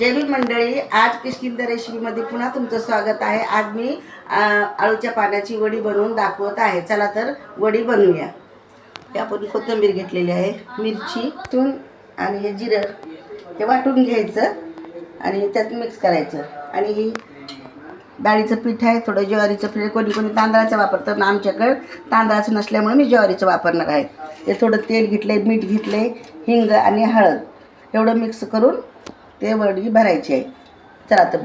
जय मंडळी आज किशकिंद रेसिपीमध्ये पुन्हा तुमचं स्वागत आहे. आज मी आळूच्या पाण्याची वडी बनवून दाखवत आहे. चला तर वडी बनवूया. यापूर्वी कोथिंबीर घेतलेली आहे मिरची तून आणि हे जिरं. हे वाटून घ्यायचं आणि त्यात मिक्स करायचं. आणि ही डाळीचं पीठ आहे थोडं ज्वारीचं पीठ. कोणी कोणी तांदळाचं वापरतं ना आमच्याकडं. तांदळाचं नसल्यामुळे मी ज्वारीचं वापरणार आहे. ते थोडं तेल घेतलं मीठ घेतले हिंग आणि हळद. एवढं मिक्स करून ते वडी भरायची आहे. चला तर.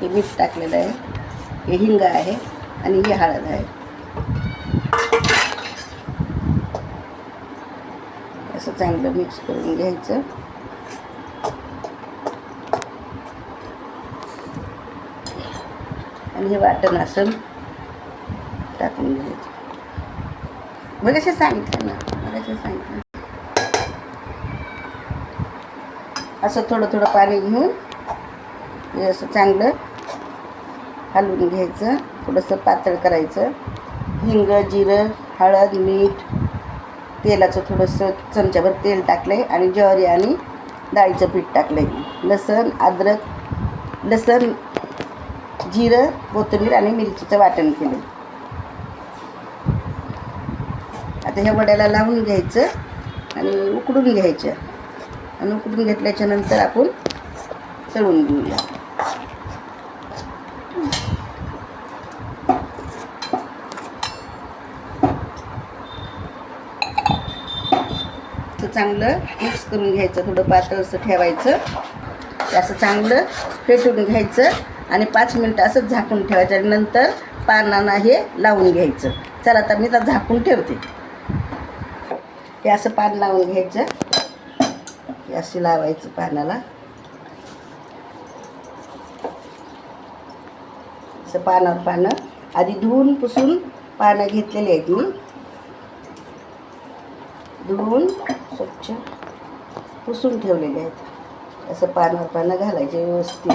हे मीठ टाकलेलं आहे. हे हिंग आहे आणि ही हळद आहे. असं चांगलं मिक्स करून घ्यायचं. आणि हे वाटण असं टाकून घ्यायचं. मग असे सांगितलं ना मग सांगितलं असं थोडं थोडं पाणी घेऊन हे असं चांगलं हलवून घ्यायचं. थोडंसं पातळ करायचं. हिंग जिरं हळद मीठ तेलाचं थोडंसं चमच्याभर तेल टाकलं आहे आणि ज्वारी आणि डाळीचं पीठ टाकलं आहे लसण अद्रक लसण जिरं कोथिंबीर आणि मिरचीचं वाटण केलं. आता ह्या वड्याला लावून घ्यायचं आणि उकडून घ्यायचं. आणि उकडून घेतल्याच्या नंतर आपण तळून घेऊया. चांगलं मिक्स करून घ्यायचं थोडं पातळ असं ठेवायचं. असं चांगलं फेटून घ्यायचं. आणि पाच मिनटं असं झाकून ठेवायचं आणि नंतर पानांना हे लावून घ्यायचं. चला आता मी तर झाकून ठेवते. हे असं पान लावून घ्यायचं. हे असं लावायचं पानाला. असं पानावर पानं. आधी धुवून पुसून पानं घेतलेली आहेत मी. धुवून स्वच्छ पुसून ठेवलेले आहेत. असं पानावर पानं घालायचे व्यवस्थित.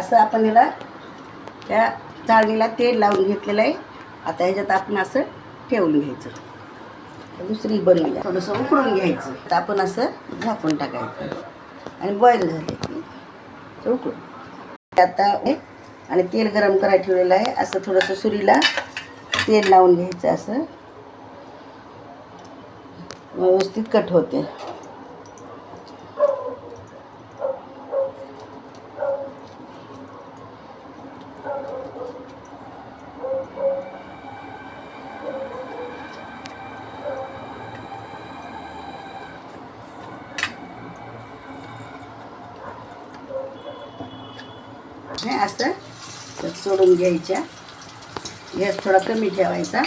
असं आपण याला त्या चाळणीला तेल लावून घेतलेलं आहे. आता ह्याच्यात आपण असं ठेवून घ्यायचं. दुसरी बनवूया. थोडंसं उकडून घ्यायचं. तर आपण असं झाकून टाकायचं. आणि बॉईल झाले की उकडून. आता आणि तेल गरम करायला ठेवलेलं आहे. असं थोडंसं सुरीला तेल लावून घ्यायचं असं. व्यवस्थित कट होते. असं सोडून घ्यायच्या. गॅस थोडा कमी ठेवायचा.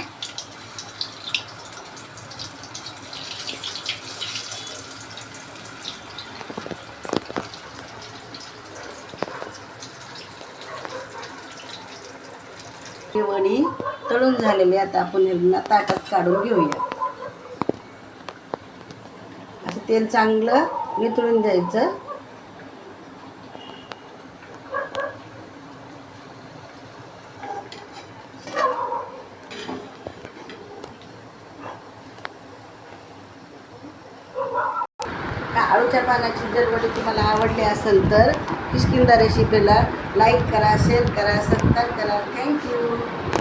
ही वडी तळून झालेली आता आपण यांना ताटात काढून घेऊया. असं तेल चांगलं नितळून द्यायचं. का पानाची जर वडी तुम्हाला आवडली असेल तर किशकिंदा रेसिपीला लाईक करा शेअर करा सबस्क्राईब करा. थँक्यू